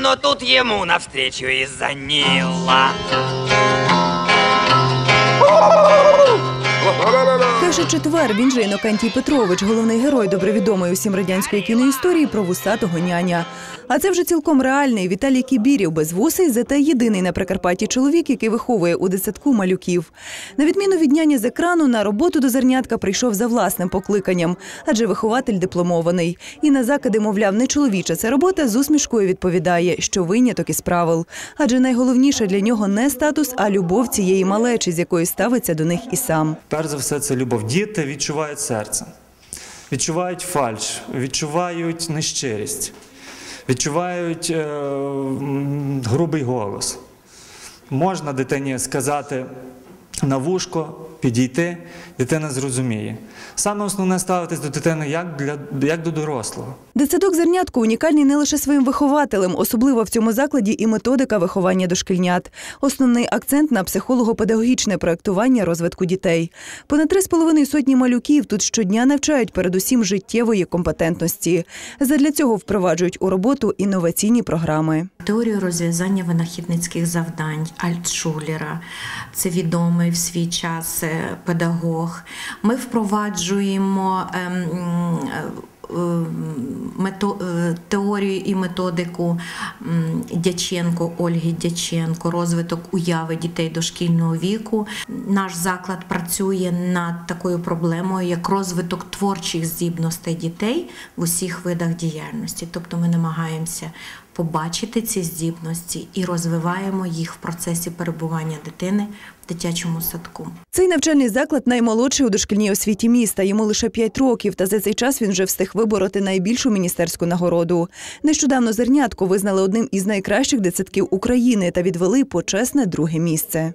Но тут ему навстречу из-за Нила. Каже четвер, він же Інокентій Петрович, головний герой добровідомої усім радянської кіноісторії про вусатого няня. А це вже цілком реальний Віталій Кібірів без вусей, зате єдиний на Прикарпатті чоловік, який виховує у дитсадку малюків. На відміну від няні з екрану, на роботу до зернятка прийшов за власним покликанням, адже вихователь дипломований. І на закиди, мовляв, не чоловіча це робота з усмішкою відповідає, що виняток із правил. Адже найголовніше для нього не статус, а любов цієї малечі, з якою ставиться до них і сам. Перш за все, це любов. Діти відчувають серце, відчувають фальш, відчувають нещирість, відчувають е, грубий голос. Можна дитині сказати на вушко, підійти, дитина зрозуміє. Саме основне ставитись до дитини як, для, як до дорослого. Дитсадок зернятко унікальний не лише своїм вихователем, особливо в цьому закладі і методика виховання дошкільнят. Основний акцент на психолого-педагогічне проектування розвитку дітей. Понад три з половиною сотні малюків тут щодня навчають передусім життєвої компетентності. Задля цього впроваджують у роботу інноваційні програми. Теорію розв'язання винахідницьких завдань Альтшулера, це відомий в свій час е, педагог. Ми впроваджуємо ем, мето- е, теорію і методику Дяченко, Ольги Дяченко, розвиток уяви дітей дошкільного віку. Наш заклад працює над такою проблемою, як розвиток творчих здібностей дітей в усіх видах діяльності. Тобто ми намагаємося побачити ці здібності і розвиваємо їх в процесі перебування дитини в дитячому садку. Цей навчальний заклад наймолодший у дошкільній освіті міста. Йому лише 5 років, та за цей час він вже встиг вибороти найбільшу міністерську нагороду. Нещодавно зернятко визнали одним із найкращих дитсадків України та відвели почесне друге місце.